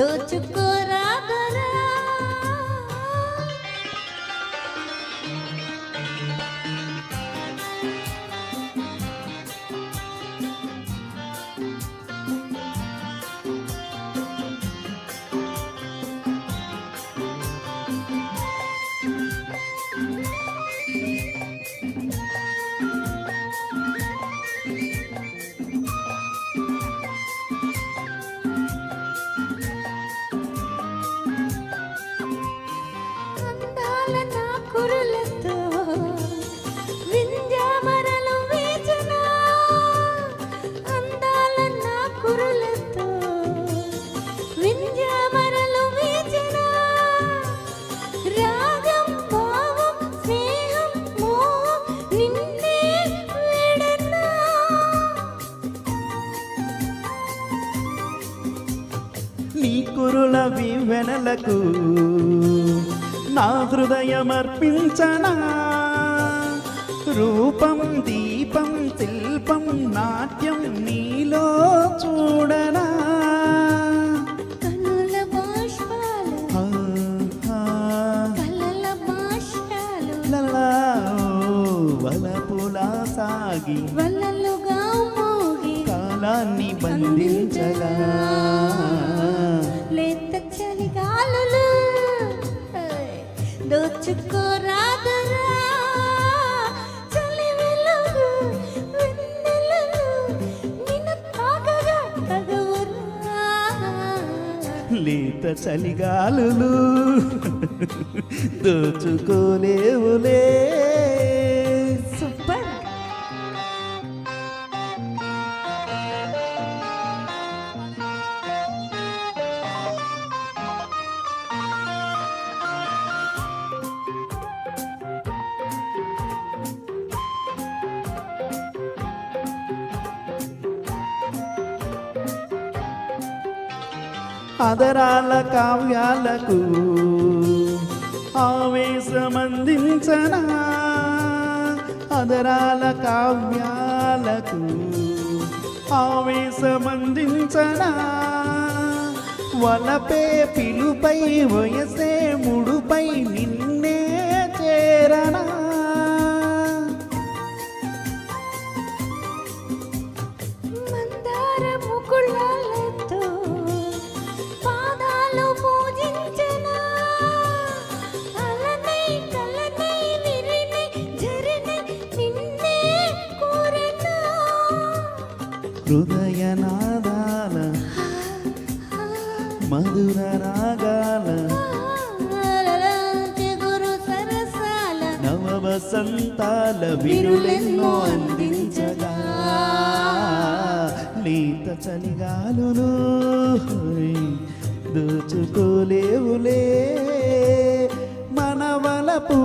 Don't you. కురుల వివెనలకు నా హృదయమర్పించనా? రూపం దీపం శిల్పం నాట్యం నీలో చూడనా? వలపులా సాగి వలలుగా మోగి కాలాన్ని బంధించగా దోచుకోరాదరా లేత చలిగాలులు దోచుకోలేవులే అదరాల కావ్యాలకు ఆవేశమందించనా? అదరాల కావ్యాలకు ఆవేశమందించనా? వలపే పిలుపై వయసే ముడుపై నిన్నే చేరనా? మందారము హృదయనాదాల మధుర రాగాల నవ వసంతాల విరులెన్నో అందించగా. లేత చలిగాలులు దోచుకోలేవులే మన వలపు